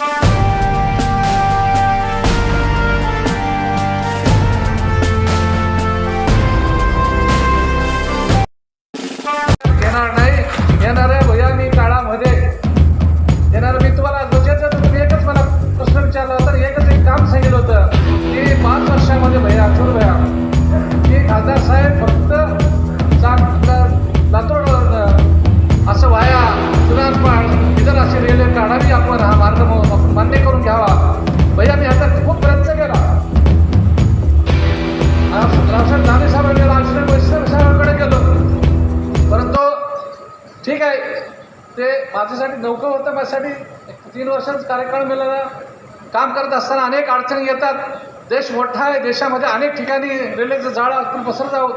येणार नाही. येणार आहे येणाऱ्या भयानी काळामध्ये. येणार मी तुम्हाला बजेट तुम्ही एकच मला प्रश्न विचारला तर एकच एक काम सांगितलं होतं. की पाच वर्षामध्ये भैया अथुर भया. की खासदार साहेब फक्त खूप प्रयत्न केला रावसाहेब दानवे साहेबांनी साहेबांकडे गेलो परंतु ठीक आहे ते माझ्यासाठी नौकं होतं माझ्यासाठी तीन वर्षांचा कार्यकाळ मिळाला. काम करत असताना अनेक अडचणी येतात देश मोठा आहे देशामध्ये अनेक ठिकाणी रेल्वेचं जाळं आपण पसरत आहोत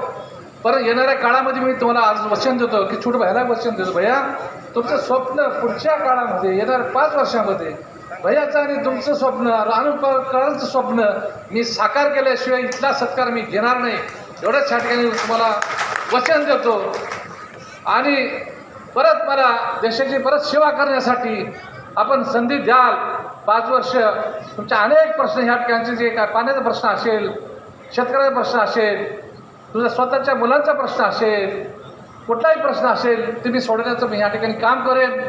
परत येणाऱ्या काळामध्ये मी तुम्हाला आज वचन देतो की छोट भयाला वचन देतो भैया. तुमचं स्वप्न पुढच्या काळामध्ये येणाऱ्या पाच वर्षामध्ये भयाचं आणि तुमचं स्वप्न अनुकरांचं स्वप्न मी साकार केल्याशिवाय इथला सत्कार मी घेणार नाही. एवढ्याच ठिकाणी तुम्हाला वचन देतो. आणि परत मला देशाची परत सेवा करण्यासाठी आपण संधी द्याल. पाच वर्ष तुमच्या अनेक प्रश्न ह्या ठिकाणचे जे काय पाण्याचा प्रश्न असेल शेतकऱ्याचा प्रश्न असेल तुझ्या स्वतःच्या मुलांचा प्रश्न असेल कुठलाही प्रश्न असेल ते मी सोडवण्याचं मी ह्या ठिकाणी काम करेन.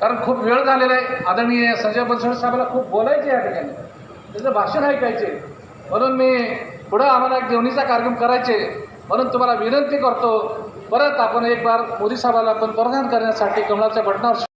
कारण खूप वेळ झालेला आहे. आदरणीय संजय बनसोडे साहेबांना खूप बोलायचे या ठिकाणी त्याचं भाषण ऐकायचे. म्हणून मी पुढं आम्हाला एक देवणीचा कार्यक्रम करायचे. म्हणून तुम्हाला विनंती करतो. परत आपण एक बार मोदी साहेबाला आपण प्रदान करण्यासाठी कमळाच्या बटनावर